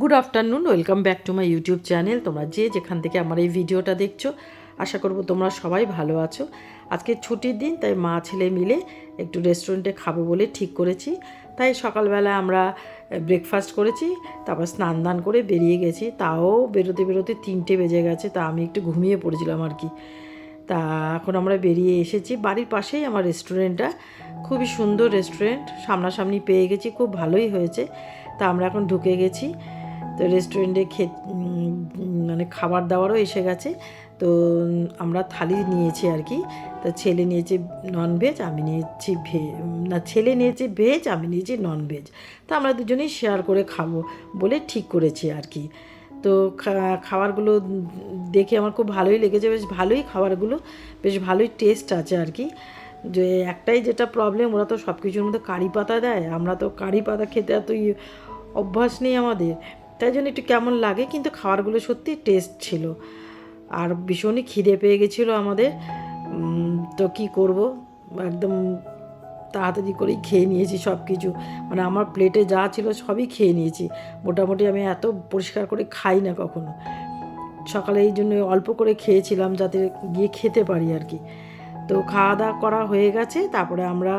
Good afternoon welcome back to my YouTube channel তোমরা যে যেখান থেকে আমার এই ভিডিওটা দেখছ, আশা করব তোমরা সবাই ভালো আছো। আজকে ছুটির দিন, তাই মা ছেলে মিলে একটু রেস্টুরেন্টে খাব বলে ঠিক করেছি। তাই সকালবেলা আমরা ব্রেকফাস্ট করেছি, তারপর স্নান দান করে বেরিয়ে গেছি। তাও বেরোতে বেরোতে তিনটে বেজে গেছে, তা আমি একটু ঘুমিয়ে পড়েছিলাম আর কি। তা এখন আমরা বেরিয়ে এসেছি। বাড়ির পাশেই আমার রেস্টুরেন্টটা খুবই সুন্দর রেস্টুরেন্ট সামনাসামনি পেয়ে গেছি, খুব ভালোই হয়েছে। তা আমরা এখন ঢুকে গেছি। তো রেস্টুরেন্টে খে মানে খাবার দাবারও এসে গেছে। তো আমরা থালি নিয়েছি আর কি। তো ছেলে নিয়েছে ননভেজ আমি নিয়েছি ভে না, ছেলে নিয়েছে ভেজ আমি নিয়েছি ননভেজ তো আমরা দুজনেই শেয়ার করে খাব বলে ঠিক করেছি আর কি। তো খাবারগুলো দেখে আমার খুব ভালোই লেগেছে, বেশ ভালোই খাবারগুলো, বেশ ভালোই টেস্ট আছে আর কি। যে একটাই যেটা প্রবলেম ওরা তো সব কিছুর মধ্যে কারি পাতা দেয়, আমরা তো কারি পাতা খেতে এত অভ্যাস নেই আমাদের। তাই জন্য একটু কেমন লাগে, কিন্তু খাবারগুলো সত্যি টেস্ট ছিল। আর ভীষণই খিদে পেয়ে গেছিল আমাদের। তো কি করব? একদম তাড়াতাড়ি করেই খেয়ে নিয়েছি সব কিছু মানে আমার প্লেটে যা ছিল সবই খেয়ে নিয়েছি। মোটামুটি আমি এত পরিষ্কার করে খাই না কখনো। সকালে এই জন্য অল্প করে খেয়েছিলাম যাতে গিয়ে খেতে পারি আর কি। তো খাওয়া দাওয়া করা হয়ে গেছে, তারপরে আমরা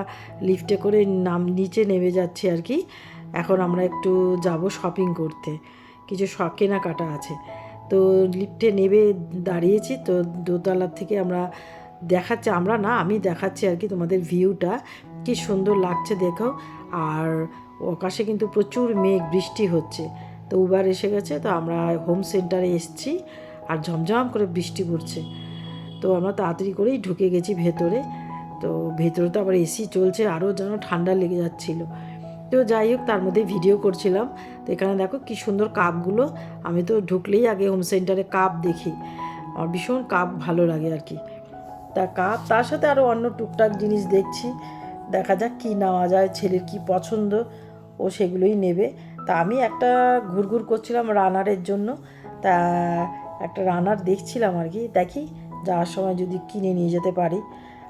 লিফটে করে নাম, নিচে নেমে যাচ্ছি আর কি। এখন আমরা একটু যাব শপিং করতে। কিছু কেনাকাটা আছে। তো লিফটে নেবে দাঁড়িয়েছি, তো দোতলার থেকে আমরা দেখাচ্ছে, আমরা না, আমি দেখাচ্ছি আর কি তোমাদের ভিউটা কি সুন্দর লাগছে দেখো। আর আকাশে কিন্তু প্রচুর মেঘ, বৃষ্টি হচ্ছে। তো উবার এসে গেছে, তো আমরা হোম সেন্টারে এসছি আর ঝমঝম করে বৃষ্টি পড়ছে। তো আমরা তাড়াতাড়ি করেই ঢুকে গেছি ভেতরে। তো ভেতরে তো আবার এসি চলছে, আরও যেন ঠান্ডা লেগে যাচ্ছিল। তো যাই হোক, তার মধ্যে ভিডিও করছিলাম। তো এখানে দেখো কি সুন্দর কাপগুলো। আমি তো ঢুকলেই আগে হোম সেন্টারে কাপ দেখি। আমার ভীষণ কাপ ভালো লাগে আর কি। তা কাপ, তার সাথে আরও অন্য টুকটাক জিনিস দেখছি। দেখা যাক কী নেওয়া যায়, ছেলের কি পছন্দ, ও সেগুলোই নেবে। তা আমি একটা ঘুরঘুর করছিলাম রানারের জন্য। তা একটা রানার দেখছিলাম আর কি। দেখি যাওয়ার সময় যদি কিনে নিয়ে যেতে পারি।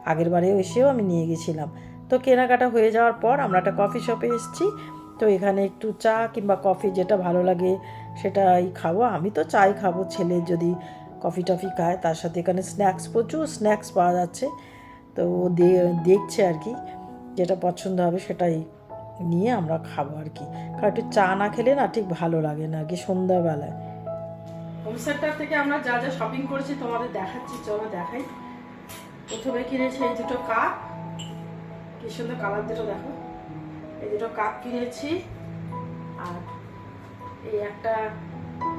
আগের বারেও এসেও আমি নিয়ে গেছিলাম। তো কেনাকাটা হয়ে যাওয়ার পর আমরা একটা কফি শপে এসেছি। তো এখানে একটু চা কিংবা কফি যেটা ভালো লাগে সেটাই খাব। আমি তো চাই খাব, ছেলে যদি কফি টফি খায় তার সাথে এখানে স্ন্যাক্স প্রচুর স্ন্যাক্স পাওয়া যাচ্ছে। তো ও দেখছে আর কি, যেটা পছন্দ হবে সেটাই নিয়ে আমরা খাব আর কি। কারণ একটু চা না খেলে না ঠিক ভালো লাগে না আর কি সন্ধ্যাবেলায়। হোম থেকে আমরা যা যা শপিং করেছি তোমাদের দেখাচ্ছি, চলো দেখাই। প্রথমে কিনেছি এই দুটো কাপ কি সুন্দর কালার দুটো দেখো। এই দুটো কাপ কিনেছি, আর এই একটা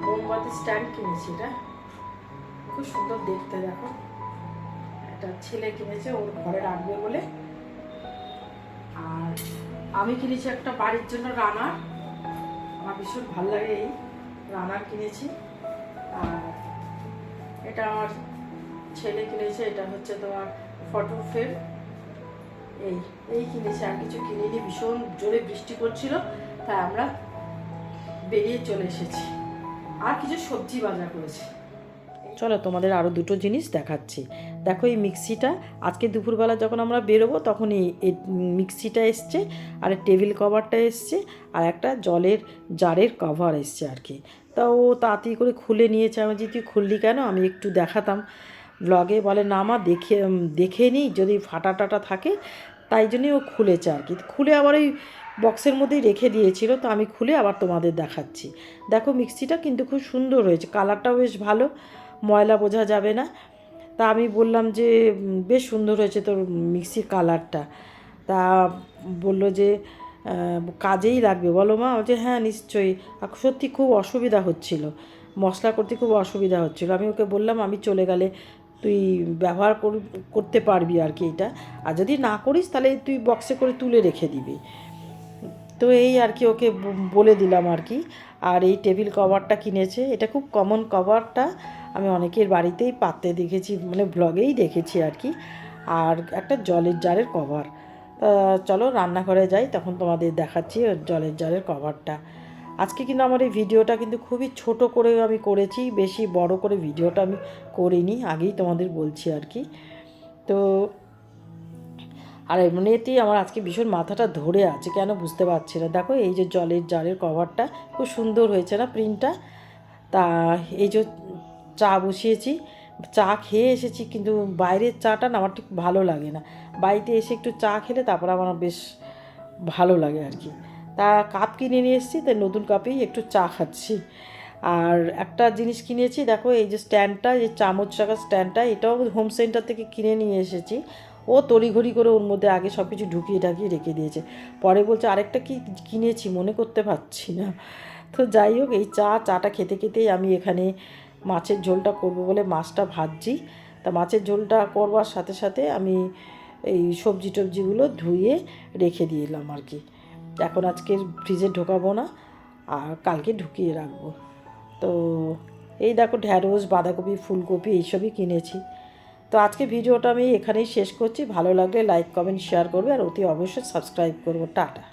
মোমবাতি স্ট্যান্ড কিনেছি এটা। খুব সুন্দর দেখতে দেখো। একটা ছেলে কিনেছে, ওর ঘরে রাখবে বলে। আর আমি কিনেছি একটা বাড়ির জন্য রানার আমার ভীষণ ভালো লাগে এই রানার কিনেছি। আর এটা আমার ছেলে কিনেছে, এটা হচ্ছে তোমার ফটো ফ্রেম। এই এই কিনেছে আর কিছু কিনিনি, ভীষণ জোরে বৃষ্টি পড়ছিল, তাই আমরা বেরিয়ে চলে এসেছি। আর কিছু সবজি বাজার করেছি। চলো, তোমাদের আরও দুটো জিনিস দেখাচ্ছি। দেখো এই মিক্সিটা, আজকে দুপুরবেলা যখন আমরা বেরোবো, তখন এই এই মিক্সিটা এসছে, আর টেবিল কভারটা এসছে, আর একটা জলের জারের কভার এসছে আর কি। তা ও তাড়াতাড়ি করে খুলে নিয়েছে, আমি যে তুই খুললি কেন? আমি একটু দেখাতাম। ব্লগে বলে, না মা, দেখে দেখে নিই যদি ফাটা টাটা থাকে, তাই জন্যই ও খুলেছে আর কি। খুলে আবার ওই বক্সের মধ্যেই রেখে দিয়েছিল, তো আমি খুলে আবার তোমাদের দেখাচ্ছি। দেখো, মিক্সিটা কিন্তু খুব সুন্দর হয়েছে কালারটাও বেশ ভালো, ময়লা বোঝা যাবে না। তা আমি বললাম যে বেশ সুন্দর হয়েছে তোর মিক্সির কালারটা তা বলল যে কাজেই লাগবে। বলো মা যে হ্যাঁ নিশ্চয়ই। সত্যি খুব অসুবিধা হচ্ছিল, মশলা করতে খুব অসুবিধা হচ্ছিল। আমি ওকে বললাম, আমি চলে গেলে তুই ব্যবহার কর- করতে পারবি আর কি এটা। আর যদি না করিস তাহলে তুই বক্সে করে তুলে রেখে দিবি। তো এই আর কি ওকে বলে দিলাম আর কি। আর এই টেবিল কভারটা কিনেছে। এটা খুব কমন কভারটা। আমি অনেকের বাড়িতেই পাততে দেখেছি মানে ব্লগেই দেখেছি আর কি। আর একটা জলের জারের কভার। তা চলো রান্নাঘরে যাই, তখন তোমাদের দেখাচ্ছি জলের জারের কভারটা। আজকে কিন্তু আমার এই ভিডিওটা কিন্তু খুবই ছোট করে আমি করেছি, বেশি বড় করে ভিডিওটা আমি করিনি, আগেই তোমাদের বলছি আর কি। তো আর এমনিতেই আমার আজকে ভীষণ মাথাটা ধরে আছে, কেন বুঝতে পারছি না। দেখো, এই যে জলের জারের কভারটা, খুব সুন্দর হয়েছে না প্রিন্টটা? তা এই যে চা বসিয়েছি, চা খেয়ে এসেছি, কিন্তু বাইরের চাটা না আমার ঠিক ভালো লাগে না। বাড়িতে এসে একটু চা খেলে তারপর আমার বেশ ভালো লাগে আর কি। তা কাপ কিনে নিয়ে এসেছি, তাই নতুন কাপেই একটু চা খাচ্ছি। আর একটা জিনিস কিনেছি, দেখো এই যে স্ট্যান্ডটা এই চামচ রাখার স্ট্যান্ডটা এটাও হোম সেন্টার থেকে কিনে নিয়ে এসেছি। ও তড়িঘড়ি করে ওর মধ্যে আগে সব কিছু ঢুকিয়ে ঢাকিয়ে রেখে দিয়েছে। পরে বলছে আরেকটা কি কিনেছি, মনে করতে পারছি না। তো যাই হোক, এই চা, চাটা খেতে খেতেই আমি এখানে মাছের ঝোলটা করব বলে মাছটা ভাজছি। তা মাছের ঝোলটা করবার সাথে সাথে আমি এই সবজি টবজিগুলো ধুয়ে রেখে দিলাম আর কি। এখন আজকে ফ্রিজে ঢোকাবো না, আর কালকে ঢুকিয়ে রাখব। তো এই দেখো ঢ্যাঁড়স, বাঁধাকপি, ফুলকপি, এইসবই কিনেছি। তো আজকে ভিডিওটা আমি এখানেই শেষ করছি। ভালো লাগলে লাইক কমেন্ট শেয়ার করবে, আর অতি অবশ্যই সাবস্ক্রাইব করব। টাটা।